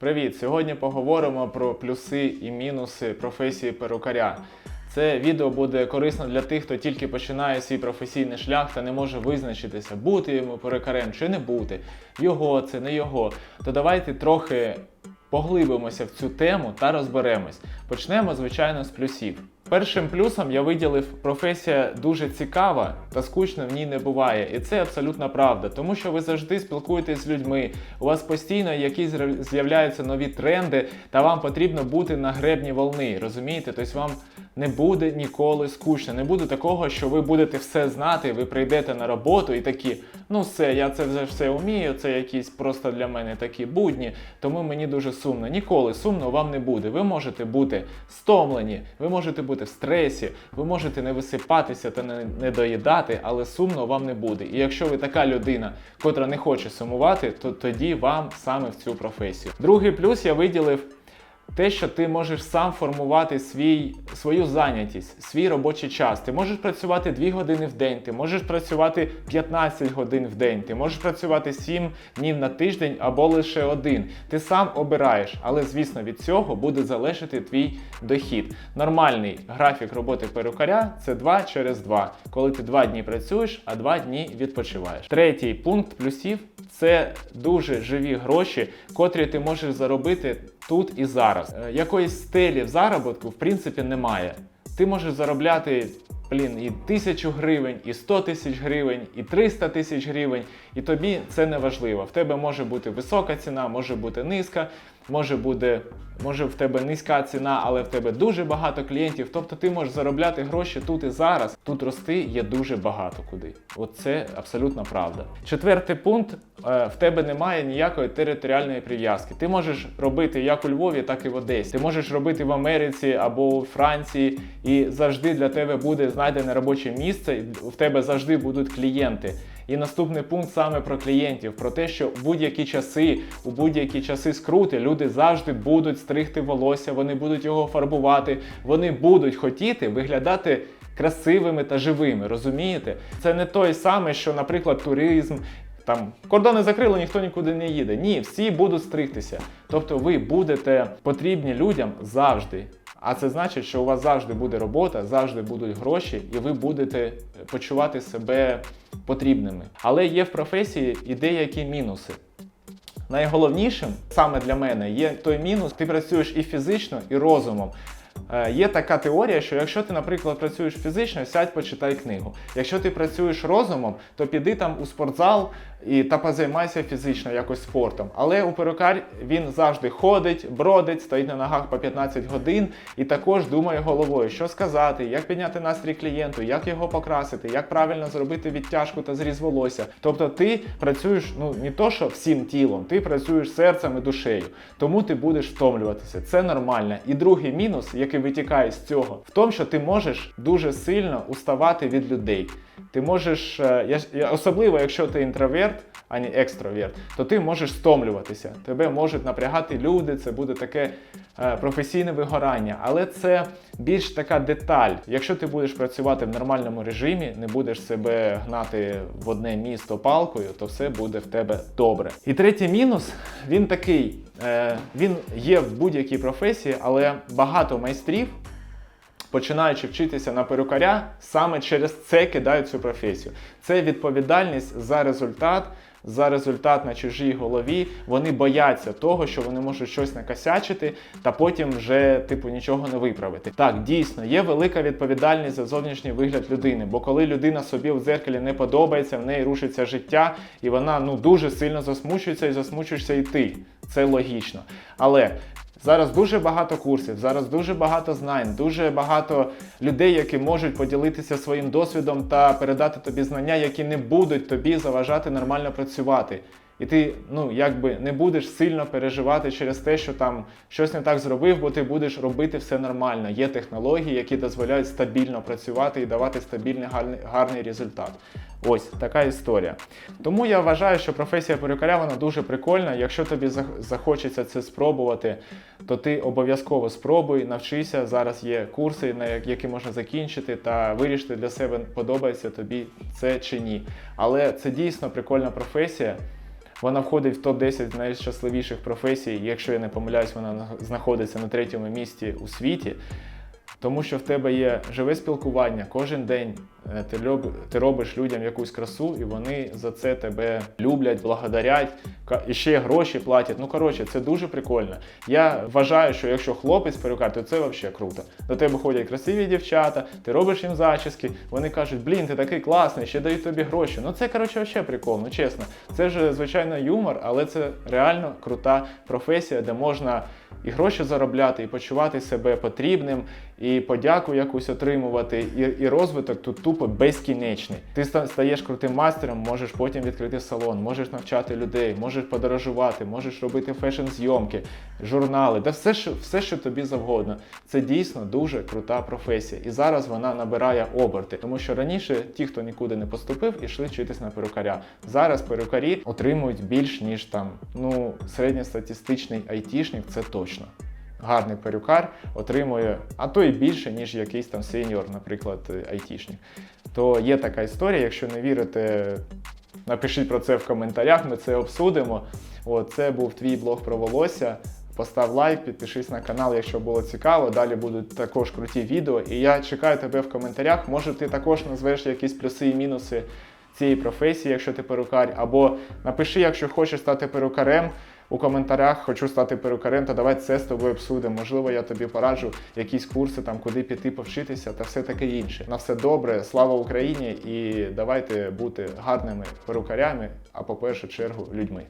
Привіт! Сьогодні поговоримо про плюси і мінуси професії перукаря. Це відео буде корисно для тих, хто тільки починає свій професійний шлях та не може визначитися, бути йому перукарем чи не бути, його це, не його. То давайте трохи поглибимося в цю тему та розберемось. Почнемо, звичайно, з плюсів. Першим плюсом я виділив, професія дуже цікава та скучно в ній не буває. І це абсолютна правда, тому що ви завжди спілкуєтесь з людьми, у вас постійно якісь з'являються нові тренди, та вам потрібно бути на гребні волни. Розумієте? Тобто вам не буде ніколи скучно, не буде такого, що ви будете все знати, ви прийдете на роботу і такі, ну все, я це вже все вмію, це якісь просто для мене такі будні, тому мені дуже сумно. Ніколи сумно вам не буде. Ви можете бути стомлені, ви можете бути в стресі, ви можете не висипатися та не, доїдати, але сумно вам не буде. І якщо ви така людина, котра не хоче сумувати, то тоді вам саме в цю професію. Другий плюс я виділив те, що ти можеш сам формувати свій, свою зайнятість, свій робочий час. Ти можеш працювати 2 години в день, ти можеш працювати 15 годин в день, ти можеш працювати 7 днів на тиждень або лише один. Ти сам обираєш, але звісно від цього буде залежати твій дохід. Нормальний графік роботи перукаря це 2 через 2, коли ти 2 дні працюєш, а 2 дні відпочиваєш. Третій пункт плюсів це дуже живі гроші, котрі ти можеш заробити тут і зараз. Е, Якоїсь стелі в заробітку, в принципі, немає. Ти можеш заробляти. Блін, і тисячу гривень, і 100 тисяч гривень, і 300 тисяч гривень, і тобі це не важливо. В тебе може бути висока ціна, може бути низька, може буде, може в тебе низька ціна, але в тебе дуже багато клієнтів. Тобто ти можеш заробляти гроші тут і зараз. Тут рости є дуже багато куди. Оце абсолютно правда. Четвертий пункт: е, в тебе немає ніякої територіальної прив'язки. Ти можеш робити як у Львові, так і в Одесі. Ти можеш робити в Америці або у Франції, і завжди для тебе буде знайдене робоче місце, і в тебе завжди будуть клієнти. І наступний пункт саме про клієнтів, про те, що в будь-які часи, у будь-які часи скрути, люди завжди будуть стригти волосся, вони будуть його фарбувати, вони будуть хотіти виглядати красивими та живими. Розумієте? Це не той самий, що, наприклад, туризм. Там кордони закрили, ніхто нікуди не їде. Ні, всі будуть стригтися. Тобто ви будете потрібні людям завжди. А це значить, що у вас завжди буде робота, завжди будуть гроші, і ви будете почувати себе потрібними. Але є в професії і деякі мінуси. Найголовнішим саме для мене є той мінус, ти працюєш і фізично, і розумом. Е, Є така теорія, що якщо ти, наприклад, працюєш фізично, сядь, почитай книгу. Якщо ти працюєш розумом, то піди там у спортзал і та позаймайся фізично якось спортом. Але у перукар він завжди ходить, бродить, стоїть на ногах по 15 годин і також думає головою, що сказати, як підняти настрій клієнту, як його покрасити, як правильно зробити відтяжку та зріз волосся. Тобто ти працюєш ну не то, що всім тілом, ти працюєш серцем і душею. Тому ти будеш втомлюватися. Це нормально. І другий мінус, який витікає з цього, в тому, що ти можеш дуже сильно уставати від людей. Ти можеш, е, особливо якщо ти інтроверт, а не екстроверт, то ти можеш стомлюватися. Тебе можуть напрягати люди, це буде таке е, професійне вигорання. Але це більш така деталь. Якщо ти будеш працювати в нормальному режимі, не будеш себе гнати в одне місто палкою, то все буде в тебе добре. І третій мінус він такий: він є в будь-якій професії, але багато майстрів починаючи вчитися на перукаря, саме через це кидають цю професію. Це відповідальність за результат. За результат на чужій голові вони бояться того, що вони можуть щось накосячити, та потім вже типу нічого не виправити. Так, дійсно є велика відповідальність за зовнішній вигляд людини, бо коли людина собі в дзеркалі не подобається, в неї рушиться життя, і вона ну дуже сильно засмучується і засмучуєшся і ти. Це логічно. Але Зараз дуже багато курсів, зараз дуже багато знань, дуже багато людей, які можуть поділитися своїм досвідом та передати тобі знання, які не будуть тобі заважати нормально працювати. І ти ну якби не будеш сильно переживати через те, що там щось не так зробив, бо ти будеш робити все нормально. Є технології, які дозволяють стабільно працювати і давати стабільний гарний, гарний результат. Ось така історія. Тому я вважаю, що професія перукаря вона дуже прикольна. Якщо тобі захочеться це спробувати, то ти обов'язково спробуй, навчися. Зараз є курси, на які можна закінчити, та вирішити для себе, подобається тобі це чи ні. Але це дійсно прикольна професія. Вона входить в топ-10 найщасливіших професій. Якщо я не помиляюсь, вона знаходиться на третьому місці у світі. Тому що в тебе є живе спілкування кожен день. е, Ти, лоб- ти робиш людям якусь красу, і вони за це тебе люблять, благодарять, і ще гроші платять. Ну коротше, це дуже прикольно. Я вважаю, що якщо хлопець перукар, то це взагалі круто. До тебе ходять красиві дівчата, ти робиш їм зачіски, вони кажуть, блін, ти такий класний, ще дають тобі гроші. Ну це коротше взагалі прикол, ну чесно. Це вже звичайно юмор, але це реально крута професія, де можна і гроші заробляти, і почувати себе потрібним, і подяку якусь отримувати, і, і розвиток тут тупо безкінечний. Ти стаєш крутим майстером, можеш потім відкрити салон, можеш навчати людей, можеш подорожувати, можеш робити фешн-зйомки, журнали, да все, що, все, що тобі завгодно. Це дійсно дуже крута професія. І зараз вона набирає оберти. Тому що раніше ті, хто нікуди не поступив, ішли вчитись на перукаря. Зараз перукарі отримують більш ніж там ну середньостатистичний айтішник, це точно. Гарний перукар отримує, а то і більше, ніж якийсь там сеньор, наприклад, айтішник. То є така історія, якщо не вірите, напишіть про це в коментарях, ми це обсудимо. От, це був твій блог про волосся. Постав лайк, підпишись на канал, якщо було цікаво. Далі будуть також круті відео. І я чекаю тебе в коментарях. Може, ти також назвеш якісь плюси і мінуси цієї професії, якщо ти перукар. Або напиши, якщо хочеш стати перукарем. У коментарях хочу стати перукарем, та давай це з тобою обсудимо. Можливо, я тобі пораджу якісь курси, там куди піти повчитися та все таке інше. На все добре, слава Україні і давайте бути гарними перукарями, а по першу чергу людьми.